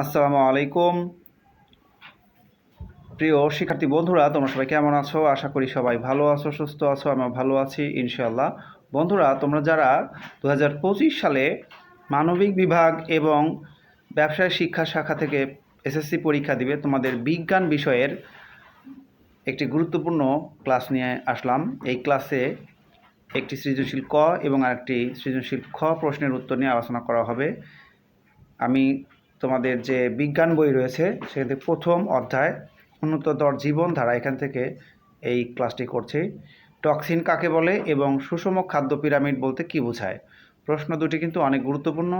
আসসালামু আলাইকুম। প্রিয় শিক্ষার্থী বন্ধুরা, তোমরা সবাই কেমন আছো? আশা করি সবাই ভালো আছো, সুস্থ আছো আমি ভালো আছি ইনশাল্লাহ বন্ধুরা, তোমরা যারা দু হাজার পঁচিশ সালে মানবিক বিভাগ এবং ব্যবসায় শিক্ষা শাখা থেকে এসএসসি পরীক্ষা দিবে, তোমাদের বিজ্ঞান বিষয়ের একটি গুরুত্বপূর্ণ ক্লাস নিয়ে আসলাম। এই ক্লাসে একটি সৃজনশীল ক এবং আরেকটি সৃজনশীল খ প্রশ্নের উত্তর নিয়ে আলোচনা করা হবে। আমি তোমাদের যে বিজ্ঞান বই রয়েছে, সেখান থেকে প্রথম অধ্যায়, উন্নততর জীবনধারা, এখান থেকে এই ক্লাসটি করছি। টক্সিন কাকে বলে এবং সুষম খাদ্য পিরামিড বলতে কী বোঝায়? প্রশ্ন দুটি কিন্তু অনেক গুরুত্বপূর্ণ।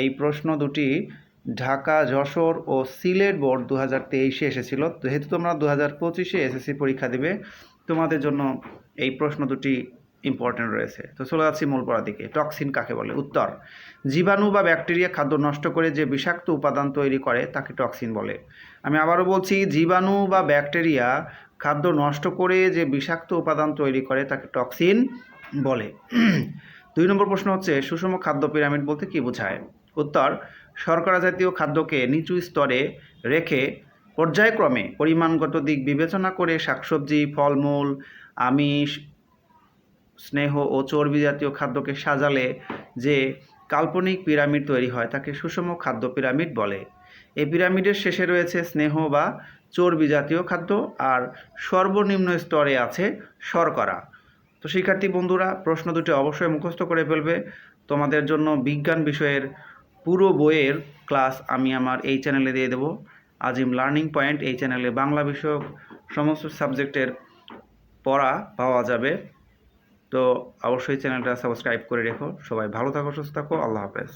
এই প্রশ্ন দুটি ঢাকা, যশোর ও সিলেট বোর্ড দু হাজার তেইশে এসেছিল। যেহেতু তোমরা দু হাজার পঁচিশে এসএসসি পরীক্ষা দিবে, তোমাদের জন্য এই প্রশ্ন দুটি ইম্পর্টেন্ট রয়েছে। তো চলে যাচ্ছি মূল পড়ার দিকে। টক্সিন কাকে বলে? উত্তর। জীবাণু বা ব্যাকটেরিয়া খাদ্য নষ্ট করে যে বিষাক্ত উপাদান তৈরি করে, তাকে টক্সিন বলে। আমি আবারও বলছি, জীবাণু বা ব্যাকটেরিয়া খাদ্য নষ্ট করে যে বিষাক্ত উপাদান তৈরি করে, তাকে টক্সিন বলে। দুই নম্বর প্রশ্ন হচ্ছে, সুষম খাদ্য পিরামিড বলতে কী বোঝায়? উত্তর, শর্করা জাতীয় খাদ্যকে নিচু স্তরে রেখে পর্যায়ক্রমে পরিমাণগত দিক বিবেচনা করে শাকসবজি, ফলমূল, আমিষ স্নেহ ও চর্বি জাতীয় খাদ্যকে সাজালে যে কাল্পনিক পিরামিড তৈরি হয়, তাকে সুষম খাদ্য পিরামিড বলে। এই পিরামিডের শেষে রয়েছে স্নেহ বা চর্বি জাতীয় খাদ্য আর সর্বনিম্ন স্তরে আছে শর্করা। তো শিক্ষার্থী বন্ধুরা, প্রশ্ন দুটি অবশ্যই মুখস্থ করে ফেলবে। তোমাদের জন্য বিজ্ঞান বিষয়ের পুরো বইয়ের ক্লাস আমি আমার এই চ্যানেলে দিয়ে দেবো। আজিম লার্নিং পয়েন্ট, এই চ্যানেলে বাংলা বিষয়ক সমস্ত সাবজেক্টের পড়া পাওয়া যাবে। তো অবশ্যই চ্যানেলটা সাবস্ক্রাইব করে রেখো। সবাই ভালো থাকো সুস্থ থাকো। আল্লাহ হাফেজ।